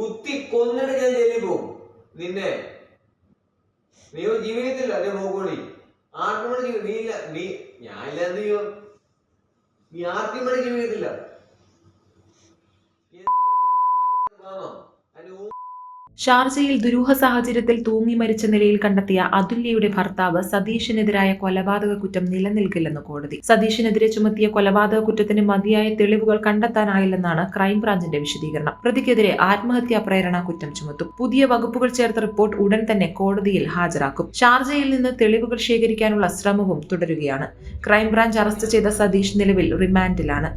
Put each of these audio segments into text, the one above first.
കുത്തി കൊന്നിട്ട് ഞാൻ ജയിലിൽ പോകും. നിന്നെ. നീ ജീവിക്കത്തില്ല അല്ലെ നോക്കോളി ആർക്കും ജീവി- നീ ഇല്ല നീ ഞാൻ ഇല്ല എന്ത് ചെയ്യും നീ ആർക്കും വേണ്ടി ജീവിക്കത്തില്ല ഷാർജയിൽ ദുരൂഹ സാഹചര്യത്തിൽ തൂങ്ങി മരിച്ച നിലയിൽ കണ്ടെത്തിയ അതുല്യയുടെ ഭർത്താവ് സതീഷിനെതിരായ കൊലപാതക കുറ്റം നിലനിൽക്കില്ലെന്ന് കോടതി. സതീഷിനെതിരെ ചുമത്തിയ കൊലപാതക കുറ്റത്തിന് മതിയായ തെളിവുകൾ കണ്ടെത്താനായില്ലെന്നാണ് ക്രൈംബ്രാഞ്ചിന്റെ വിശദീകരണം. പ്രതിക്കെതിരെ ആത്മഹത്യാ പ്രേരണ കുറ്റം ചുമത്തും. പുതിയ വകുപ്പുകൾ ചേർത്ത റിപ്പോർട്ട് ഉടൻ തന്നെ കോടതിയിൽ ഹാജരാക്കും. ഷാർജയിൽ നിന്ന് തെളിവുകൾ ശേഖരിക്കാനുള്ള ശ്രമവും തുടരുകയാണ്. ക്രൈംബ്രാഞ്ച് അറസ്റ്റ് ചെയ്ത സതീഷ് നിലവിൽ റിമാൻഡിലാണ്.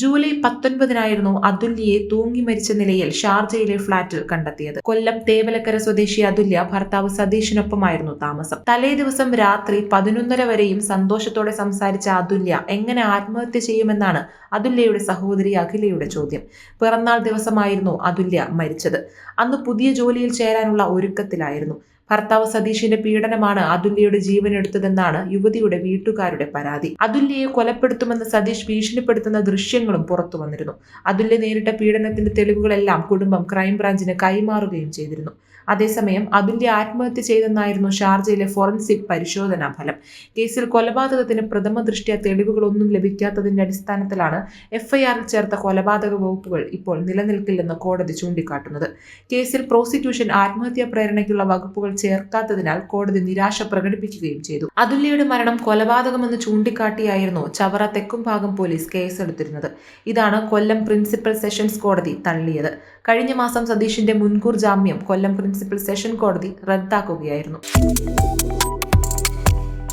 ജൂലൈ പത്തൊൻപതിനായിരുന്നു അതുല്യയെ തൂങ്ങി മരിച്ച നിലയിൽ ഷാർജയിലെ ഫ്ളാറ്റിൽ കണ്ടെത്തിയത്. കൊല്ലം തേവലക്കര സ്വദേശി അതുല്യ ഭർത്താവ് സതീഷിനൊപ്പമായിരുന്നു താമസം. തലേ ദിവസം രാത്രി പതിനൊന്നര വരെയും സന്തോഷത്തോടെ സംസാരിച്ച അതുല്യ എങ്ങനെ ആത്മഹത്യ ചെയ്യുമെന്നാണ് അതുല്യയുടെ സഹോദരി അഖിലയുടെ ചോദ്യം. പിറന്നാൾ ദിവസമായിരുന്നു അതുല്യ മരിച്ചത്. അന്ന് പുതിയ ജോലിയിൽ ചേരാനുള്ള ഒരുക്കത്തിലായിരുന്നു. ഭർത്താവ് സതീഷിന്റെ പീഡനമാണ് അതുല്യയുടെ ജീവൻ എടുത്തതെന്നാണ് യുവതിയുടെ വീട്ടുകാരുടെ പരാതി. അതുല്യയെ കൊലപ്പെടുത്തുമെന്ന് സതീഷ് ഭീഷണിപ്പെടുത്തുന്ന ദൃശ്യങ്ങളും പുറത്തു വന്നിരുന്നു. അതുല്യ നേരിട്ട പീഡനത്തിന്റെ തെളിവുകളെല്ലാം കുടുംബം ക്രൈംബ്രാഞ്ചിന് കൈമാറുകയും ചെയ്തിരുന്നു. അതേസമയം അതുല്യ ആത്മഹത്യ ചെയ്തെന്നായിരുന്നു ഷാർജയിലെ ഫോറൻസിക് പരിശോധനാ ഫലം. കേസിൽ കൊലപാതകത്തിന് പ്രഥമ ദൃഷ്ട്യാ തെളിവുകളൊന്നും ലഭിക്കാത്തതിന്റെ അടിസ്ഥാനത്തിലാണ് എഫ്ഐആറിൽ ചേർത്ത കൊലപാതക വകുപ്പുകൾ ഇപ്പോൾ നിലനിൽക്കില്ലെന്ന് കോടതി ചൂണ്ടിക്കാട്ടുന്നത്. കേസിൽ പ്രോസിക്യൂഷൻ ആത്മഹത്യാ പ്രേരണയ്ക്കുള്ള വകുപ്പുകൾ ചേർക്കാത്തതിനാൽ കോടതി നിരാശ പ്രകടിപ്പിക്കുകയും ചെയ്തു. അതുല്യയുടെ മരണം കൊലപാതകമെന്ന് ചൂണ്ടിക്കാട്ടിയായിരുന്നു ചവറ തെക്കുംഭാഗം പോലീസ് കേസെടുത്തിരുന്നത്. ഇതാണ് കൊല്ലം പ്രിൻസിപ്പൽ സെഷൻസ് കോടതി തള്ളിയത്. കഴിഞ്ഞ മാസം സതീഷിന്റെ മുൻകൂർ ജാമ്യം കൊല്ലം പ്രിൻസിപ്പൽ സെഷൻ കോടതി റദ്ദാക്കുകയായിരുന്നു.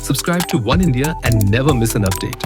Subscribe to One India and never miss an update.